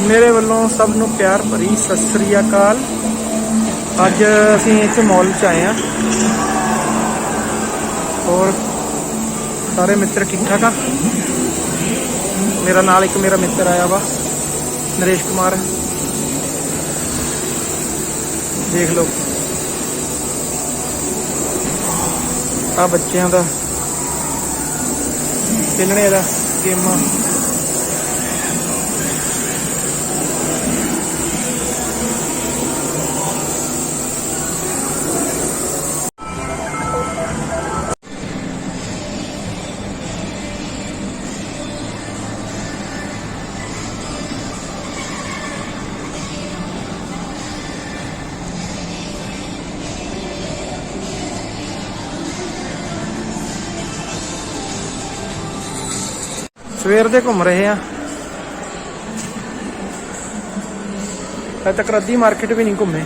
ਮੇਰੇ ਵੱਲੋਂ ਸਭ ਨੂੰ ਪਿਆਰ ਭਰੀ ਸਤਿ ਸ੍ਰੀ ਅਕਾਲ। ਅੱਜ ਅਸੀਂ ਇੱਥੇ ਮਾਲ 'ਚ ਆਏ ਆ ਔਰ ਸਾਰੇ ਮਿੱਤਰ ਠੀਕ ਠਾਕ ਆ? ਮੇਰਾ ਨਾਲ ਇੱਕ ਮੇਰਾ ਮਿੱਤਰ ਆਇਆ ਵਾ, ਨਰੇਸ਼ ਕੁਮਾਰ। ਦੇਖ ਲਓ। ਆ ਬੱਚਿਆਂ ਦਾ, ਖੇਲਣੇ ਦਾ ਗੇਮਾਂ ਸਵੇਰ ਦੇ ਘੁੰਮ ਰਹੇ ਆ। ਅਜੇ ਤੱਕ ਰੱਦੀ ਮਾਰਕੀਟ ਵੀ ਨਹੀਂ ਘੁੰਮੇ।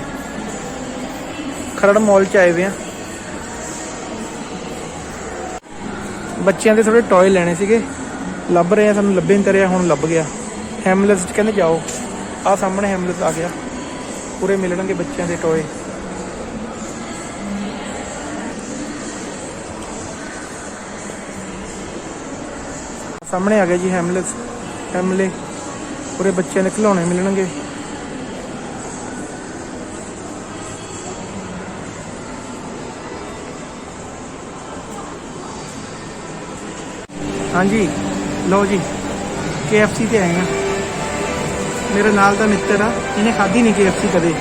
ਖਰੜ ਮਾਲ ਚ ਆਏ ਵੇ ਆ। ਬੱਚਿਆਂ ਦੇ ਥੋੜੇ ਟੌਏ ਲੈਣੇ ਸੀਗੇ। ਲੱਭ ਰਹੇ ਆ, ਸਾਨੂੰ ਲੱਭੇ ਨਹੀਂ ਤਰਿਆ ਹੁਣ ਲੱਭ ਗਿਆ। ਹੈਮਲਸ ਚ ਕਹਿੰਦੇ ਜਾਓ। ਆ ਸਾਹਮਣੇ ਹੈਮਲਸ ਆ ਗਿਆ। ਪੂਰੇ ਮਿਲਣਗੇ ਬੱਚਿਆਂ ਦੇ ਟੌਏ ਸਾਹਮਣੇ ਆ ਗਿਆ ਜੀ ਹੈਮਲਸ ਹੈਮਲੇ ਪੂਰੇ ਬੱਚਿਆਂ ਦੇ ਖਿਡੌਣੇ ਮਿਲਣਗੇ। ਹਾਂਜੀ, ਲਓ ਜੀ, KFC ਤੇ ਆਏ ਆ ਮੇਰੇ ਨਾਲ ਦਾ ਮਿੱਤਰ ਆ, ਇਹਨੇ ਖਾਧੀ ਨਹੀਂ KFC ਕਦੇ।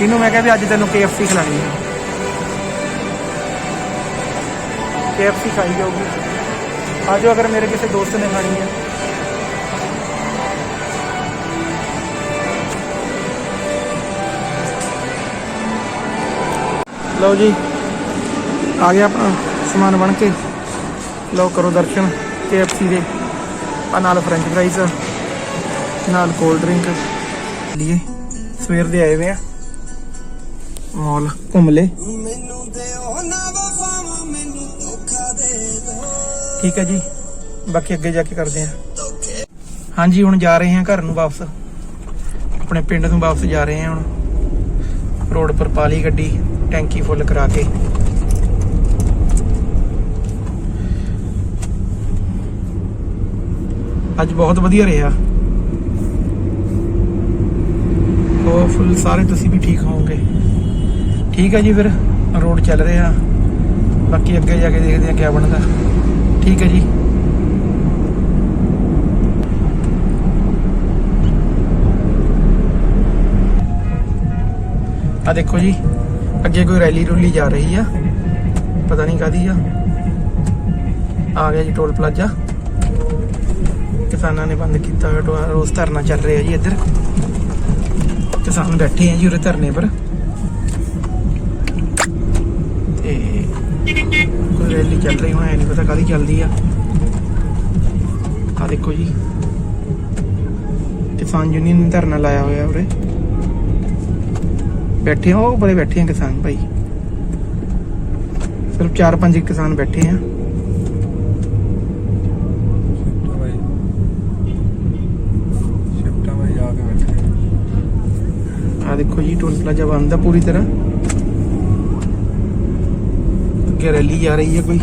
ਇਹਨੂੰ ਮੈਂ ਕਿਹਾ ਵੀ ਅੱਜ ਤੈਨੂੰ KFC ਖਿਲਾਣੀ ਆ। KFC ਖਾਈ ਜਾਊਗੀ। ਆ ਅਗਰ ਮੇਰੇ ਕਿਸੇ ਦੋਸਤ ਨੇ ਖਾਣੀ ਹੈ। ਲਓ ਜੀ, ਆ ਗਿਆ ਆਪਣਾ ਸਮਾਨ ਬਣ ਕੇ। ਲਓ ਕਰੋ ਦਰਸ਼ਨ, KFC ਦੇ। ਆ ਨਾਲ ਫ੍ਰੈਂਚ ਫਰਾਈਜ਼ ਨਾਲ ਕੋਲਡ ਡਰਿੰਕ ਲਈਏ, ਸਵੇਰ ਦੇ ਆਏ ਵੇ ਆ। ਮਾਲ ਘੁੰਮ ਲੈ ਮੈਨੂੰ ਦਿਓ ਠੀਕ ਹੈ ਜੀ। ਬਾਕੀ ਅੱਗੇ ਜਾ ਕੇ ਕਰਦੇ ਹਾਂ। ਹਾਂਜੀ, ਹੁਣ ਜਾ ਰਹੇ ਹਾਂ ਘਰ ਨੂੰ ਵਾਪਸ। ਆਪਣੇ ਪਿੰਡ ਨੂੰ ਵਾਪਸ ਜਾ ਰਹੇ ਹਾਂ ਹੁਣ। ਰੋਡ ਪਰ ਪਾਲੀ ਗੱਡੀ, ਟੈਂਕੀ ਫੁੱਲ ਕਰਾ ਕੇ। ਅੱਜ ਬਹੁਤ ਵਧੀਆ ਰਿਹਾ। ਉਹ ਫੁੱਲ ਸਾਰੇ ਤੁਸੀਂ ਵੀ ਠੀਕ ਹੋਵੋਗੇ। ਠੀਕ ਹੈ ਜੀ ਫਿਰ, ਰੋਡ ਚੱਲ ਰਿਹਾ। ਬਾਕੀ ਅੱਗੇ ਜਾ ਕੇ ਦੇਖਦੇ ਹਾਂ ਕੀ ਬਣਦਾ। ਠੀਕ ਹੈ ਜੀ। ਆ ਦੇਖੋ ਜੀ, ਅੱਗੇ ਕੋਈ ਰੈਲੀ ਰੂਲੀ ਜਾ ਰਹੀ ਆ, ਪਤਾ ਨਹੀਂ ਕਾਦੀ ਆ। ਆ ਗਿਆ ਜੀ ਟੋਲ ਪਲਾਜ਼ਾ। ਕਿਸਾਨਾਂ ਨੇ ਬੰਦ ਕੀਤਾ ਹੋਇਆ ਟੋ- ਰੋਜ਼ ਧਰਨਾ ਚੱਲ ਰਿਹਾ ਜੀ ਇੱਧਰ। ਕਿਸਾਨ ਬੈਠੇ ਆ ਜੀ ਉਰੇ ਧਰਨੇ ਪਰ ਤੇ ਕੋਈ ਰੈਲੀ ਚੱਲ ਰਹੀ ਹੋਣਾ ਨਹੀਂ ਪਤਾ ਕਾਦੀ ਚੱਲਦੀ ਆ। ਆ ਦੇਖੋ ਜੀ। ਕਿਸਾਨ ਯੂਨੀਅਨ ਨੇ ਧਰਨਾ ਲਾਇਆ ਹੋਇਆ ਉਰੇ। ਬੈਠੇ ਉਹ ਬੜੇ ਬੈਠੇ ਆ ਕਿਸਾਨ ਭਾਈ। ਸਿਰਫ 4-5 ਕਿਸਾਨ ਬੈਠੇ ਆ। ਆ ਦੇਖੋ ਜੀ ਟੋਲ ਪਲਾਜ਼ਾ ਬੰਦ ਆ ਪੂਰੀ ਤਰ੍ਹਾਂ। ਅੱਗੇ ਰੈਲੀ ਜਾ ਰਹੀ ਹੈ ਕੋਈ?